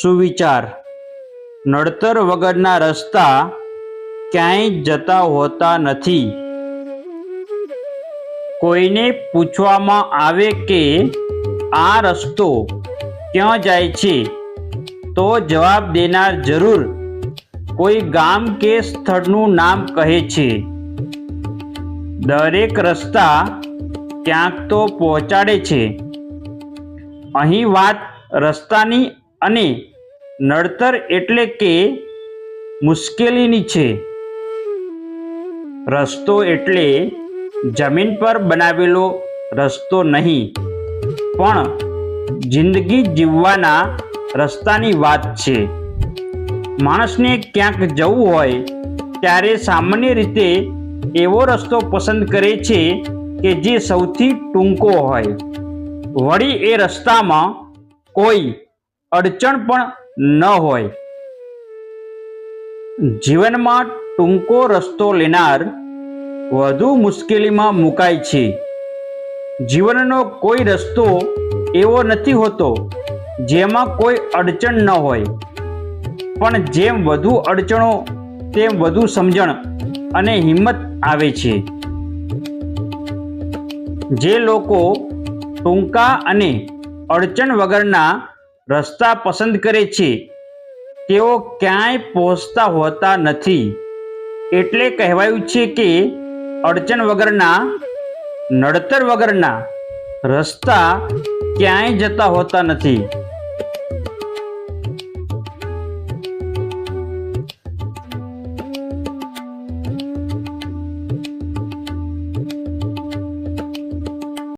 સુવિચાર. નડતર વગરના રસ્તા ક્યાંય જતા હોતા નથી. કોઈને પૂછવામાં આવે કે આ રસ્તો ક્યાં જાય છે? તો જવાબ દેનાર જરૂર કોઈ ગામ કે સ્થળનું નામ કહે છે. દરેક રસ્તા ક્યાંક તો પહોંચાડે છે. અહીં વાત રસ્તાની અને નડતર એટલે કે મુશ્કેલીની છે. રસ્તો એટલે જમીન પર બનાવેલો રસ્તો નહીં, પણ જિંદગી જીવવાના રસ્તાની વાત છે. માણસને ક્યાંક જવું હોય, ત્યારે સામાન્ય રીતે એવો રસ્તો પસંદ કરે છે કે જે સૌથી ટૂંકો હોય. વળી એ રસ્તામાં કોઈ અડચણ પણ ન હોય. જીવનમાં ટૂંકો રસ્તો લેનાર વધુ મુશ્કેલીમાં મુકાય છે. જીવનનો કોઈ રસ્તો એવો નથી હોતો જેમાં કોઈ અડચણ ન હોય. પણ જેમ વધુ અડચણો, તેમ વધુ સમજણ અને હિંમત આવે છે. જે લોકો ટૂંકા અને અડચણ વગરના રસ્તા પસંદ કરે છે. તેઓ ક્યાંય પહોંચતા હોતા નથી. એટલે કહેવાયું છે કે અડચણ વગરના, નડતર વગરના રસ્તા ક્યાંય જતા હોતા નથી.